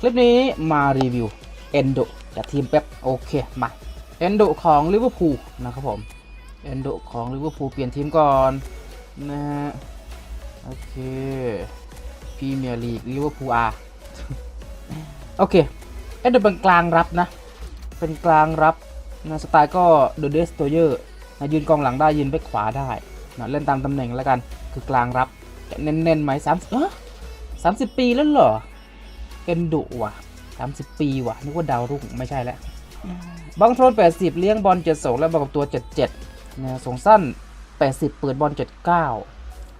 คลิปนี้มารีวิว Endo จากทีมเป๊ปโอเคมา Endo ของ Liverpool นะครับผม Endo ของ Liverpool เปลี่ยนทีมก่อนนะฮะโอเคพรีเมียร์ลีก Liverpool R โอเค Endo เป็นกลางรับนะ เป็นกลางรับนะสไตล์ก็ The Destroyer นะยืนกองหลังได้ยืนไปขวาได้นะเล่นตามตำแหน่งแล้วกันคือกลางรับจะเน้นๆไหมสามเออสามสิบปีแล้วเหรอ เอนดุว่ะสามสิบปีว่ะนึกว่าดาวรุ่งไม่ใช่แล้วบังโทรนแปดสิบเลี้ยงบอลเจ็ดสองแล้วบอกกับตัวเจ็ดเจ็ดนะส่งสั้นแปดสิบเปิดบอลเจ็ดเก้า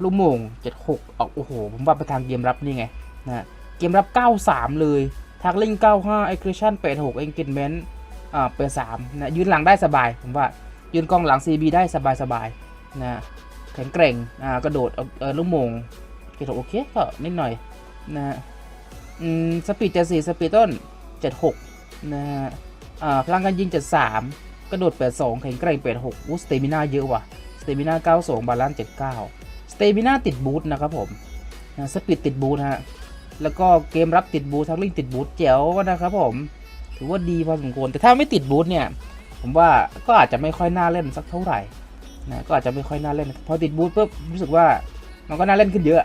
ลูกโมงเจ็ดหกออกโอ้โห ผมว่าไปทางเกมรับนี่ไงนะเกมรับเก้าสามเลยทักลิงเก้าห้าไอคริชั่นแปดหกเอ็งกินเมนต์อ่าเปดสามนะยืนหลังได้สบาย ผมว่ายืนกองหลัง CB ได้สบายสบายๆนะแข็งแกร่งอ่ากระโดดเอาเออลูกโมงเกรดโอเคก็นิดหน่อยนะฮะอืม สปีดเจ็ดสี่สปีดต้นเจ็ดหกนะฮะอ่าพลังการยิงเจ็ดสามกระโดดแปดสองแข็งแกร่งแปดหกอู้สเตมิน่าเยอะว่ะสเตมิน่าเก้าสองบาลานซ์เจ็ดเก้าสเตมิน่าติดบูทนะครับผมนะสปีดติดบูทฮะแล้วก็เกมรับติดบูททักลิงติดบูทเจ๋วนะครับผมถือว่าดีพอสมควรแต่ถ้าไม่ติดบูทเนี่ยผมว่าก็อาจจะไม่ค่อยน่าเล่นสักเท่าไหร่นะก็อาจจะไม่ค่อยน่าเล่นพอติดบูทปุ๊บรู้สึกว่ามันก็น่าเล่นขึ้นเยอะ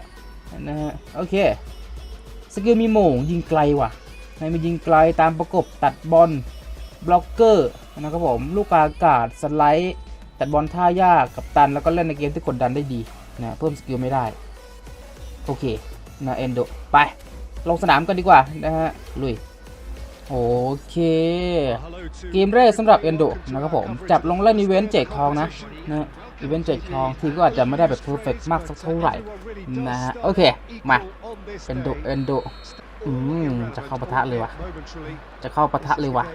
นะฮะโอเค สกิลมีโม่งยิงไกลว่ะในมันยิงไกลตามประกบตัดบอลบล็อกเกอร์นะครับผมลูกอากาศสไลด์ตัดบอลท่ายากกับตันแล้วก็เล่นในเกมที่กดดันได้ดีนะเพิ่มสกิลไม่ได้ โอเคนะเอนโดไป ลงสนามกันดีกว่านะฮะลุยโอเค เกมแรกสำหรับเอนโดนะครับผม จับลงเล่นอีเวนต์แจกทองนะนะ อีเวนต์แจกทองทีก็อาจจะไม่ได้แบบเพอร์เฟกมากสักเท่าไหร่นะฮะโอเค มาเอนโดเอนโดอืมจะเข้าปะทะเลยวะจะเข้าปะทะเลยวะ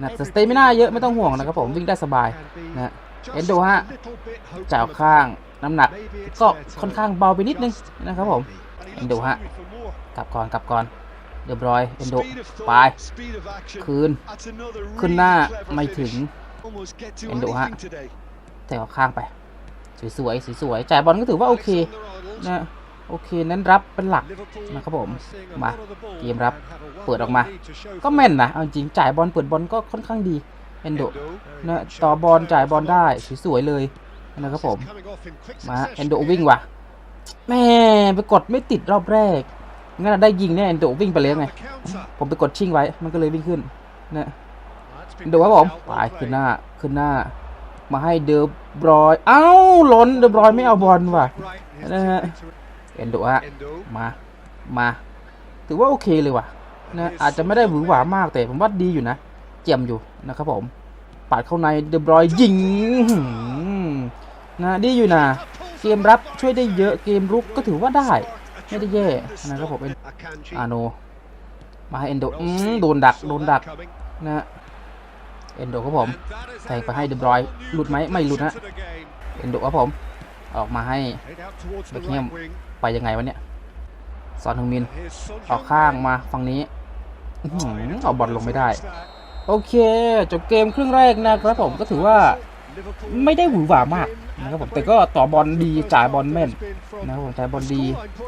นะแต่สเตมิน่าเยอะไม่ต้องห่วงนะครับผมวิ่งได้สบายนะเอนโดฮะจ่าวข้างน้ำหนักก็ค่อนข้างเบาไปนิดนึงนะครับผมเอนโดฮะกลับก่อนกลับก่อนเรียบร้อยเอนโดไปคืนขึ้นหน้าไม่ถึงเอ็นดูฮะแต่ข้างไป สวยๆสวยๆจ่ายบอลก็ถือว่าโอเคนะโอเคนั้นรับเป็นหลักนะครับผมมาเกมรับเปิดออกมา ก็แม่นนะเอาจริงจ่ายบอลเปิดบอลก็ค่อนข้างดีเอนโดนะต่อบอลจ่ายบอลได้สวยๆเลยนะครับผมมาเอนโดวิ่งว่ะแม่ไปกดไม่ติดรอบแรกงั้นได้ยิงแน่เอนโดวิ่งไปเลยไงผมไปกดชิ่งไว้มันก็เลยวิ่งขึ้นนะดูครับผมไปขึ้นหน้าขึ้นหน้า มาให้เดอบรอย เอ้าล้นเดอบรอยไม่เอาบอลว่ะนะฮะเอนโดฮะมา มา ถือว่าโอเคเลยว่ะนะอาจจะไม่ได้หวือหวามากแต่ผมว่าดีอยู่นะ เจียมอยู่นะครับผมปาดเข้าในเดอบรอยยิงนะดีอยู่นะเกมรับช่วยได้เยอะเกมรุกก็ถือว่าได้ไม่ได้แย่นะครับผมอาโน มาให้เอนโดอืมโดนดักโดนดักนะ เอนโดครับผมแทงไปให้เดบรอยหลุดไหมไม่หลุดนะเอนโดครับผม ออกมาให้เบคแฮมไปยังไงวะเนี่ยซอนฮึงมินออกข้างมาฝั่งนี้เอาบอลลงไม่ได้ โอเค จบเกมครึ่งแรกนะครับผมก็ถือว่า ไม่ได้หวือหวามากนะครับผมแต่ก็ต่อบอลดีจ่ายบอลแม่นนะครับผมจ่ายบอลดี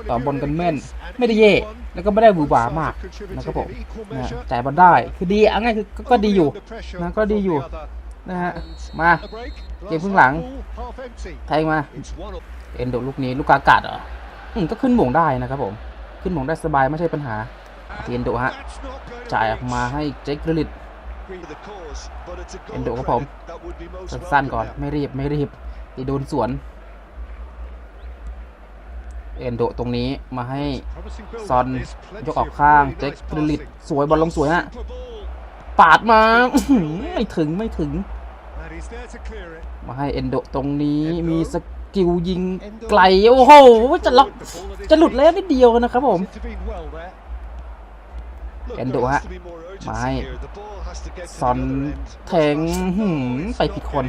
ต่อบอลกันแม่น ไม่ได้เย่แล้วก็ไม่ได้หวือหวามากนะครับผมนะจ่ายบอลได้คือดีเอะง่ายคือก็ดีอยู่นะก็ดีอยู่นะฮะมาเกมครึ่งหลังแทงมาเอ็นโดลูกนี้ลูกกากัดเหรออืมก็ขึ้นหม่งได้นะครับผมขึ้นหม่งได้สบายไม่ใช่ปัญหาเอ็นโดฮะจ่ายออกมาให้เจคกริลิต เอนโดครับผมสั้นๆก่อนไม่รีบไม่รีบตีโดนสวนเอ็นโดตรงนี้มาให้ซอนยกออกข้างเจ็คกริลิตสวยบอลลงสวยฮะปาดมาอื้อหือไม่ถึงไม่ถึง มาให้เอนโดตรงนี้มีสกิลยิงไกล โอ้โห จะล็อกจะหลุดแล้วนิดเดียวนะครับผม มเอนโดฮะมาให้ซอนแทงหืมไปผิดคน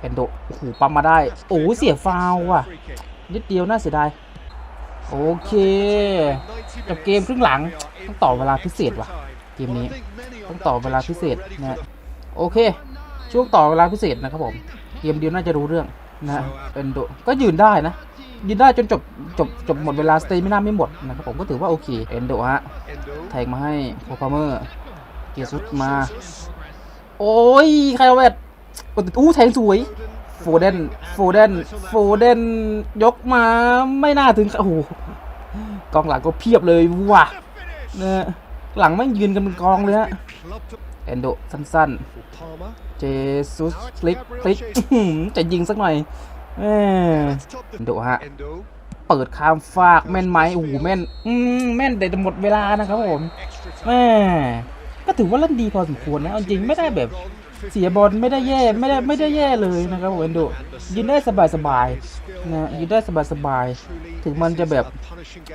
เอนโดโอ้โหปั๊มมาได้ โอ้โหเสียฟาวล์ว่ะ นิดเดียวน่าเสียดาย โอเคจบเกมครึ่งหลัง ต้องต่อเวลาพิเศษว่ะ เกมนี้ต้องต่อเวลาพิเศษนะฮะโอเค ช่วงต่อเวลาพิเศษนะครับผม เกมเดียวน่าจะรู้เรื่องนะฮะเอนโดก็ยืนได้นะ ยืนได้จนจบจบจบหมดเวลาสเตมิน่าไม่หมดนะครับผมก็ถือว่าโอเคเอนโดฮะแทงมาให้โพพาเมอร์เกียร์ซุดมา โอ้ยใครเอาแวดอู้แทงสวยโฟเดนโฟเดนโฟเดนยกมาไม่น่าถึงโอ้โหกองหลังก็เพียบเลยว่ะเนี่ยหลังแม่งยืนกันเป็นกองเลยฮะเอนโดสั้นๆ เจซุสพลิกพลิกอื้อหือจะยิงสักหน่อยแหม เอนโดฮะ เปิดข้ามฟากแม่นไหมโอ้โหแม่น อืมแม่นแต่หมดเวลานะครับผมแม่ก็ถือว่าเล่นดีพอสมควรนะจริงไม่ได้แบบเสียบอลไม่ได้แย่ไม่ได้ไม่ได้แย่เลยนะครับผมเอนโดยืนได้สบายสบายนะยืนได้สบายสบายถึงมันจะแบบ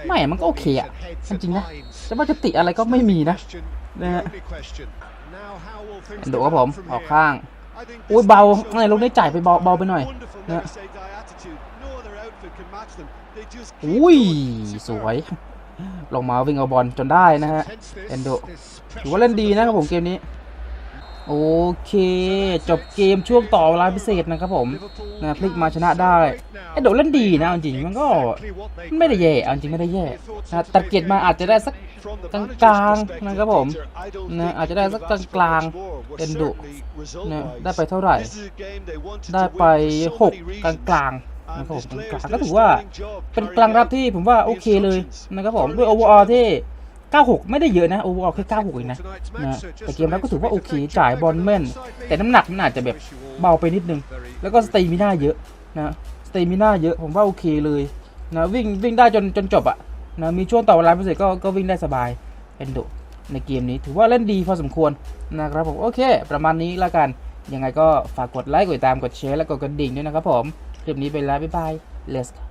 ไม่มันก็โอเคอะจริงนะจะว่าจะติอะไรก็ไม่มีนะนะฮะเอนโดครับผมออกข้าง อุ้ยเบาไอ้ลูกนี้จ่ายไปเบาเบาไปหน่อยนะอุ้ยสวยลงมาวิ่งเอาบอลจนได้นะฮะเอนโดถือว่าเล่นดีนะครับผมเกมนี้ โอเค จบเกมช่วงต่อเวลาพิเศษนะครับผมนะพลิกมาชนะได้เอนโดเล่นดีนะจริงมันก็ไม่ได้แย่จริงไม่ได้แย่นะตัดเกียรติมาอาจจะได้สักกลางๆนะครับผมนะอาจจะได้สักกลางๆเอนโดนะได้ไปเท่าไหร่ ได้ไปหกกลางๆนะครับผมกลางก็ถือว่าเป็นกลางรับที่ผมว่าโอเคเลยนะครับผมด้วยโอเวอร์ออที่ 96 ไม่ได้เยอะนะโอเวอร์ออแค่96เองนะนะแต่เกมแล้วก็ถือว่าโอเคจ่ายบอลแม่น แต่น้ำหนักมันอาจจะแบบเบาไปนิดนึง แล้วก็สเตมิน่าเยอะนะสเตมิน่าเยอะผมว่าโอเคเลยนะวิ่งวิ่งได้จนจนจบอะนะมีช่วงต่อเวลาพิเศษก็ก็วิ่งได้สบายเอนโดในเกมนี้ถือว่าเล่นดีพอสมควรนะครับผมโอเค ประมาณนี้ล้วกัน ยังไงก็ฝากกดไลค์กดติดตามกดแชร์และกดกระดิ่งด้วยนะครับผมคลิปนี้ไปแล้วบ๊ายบาย let's go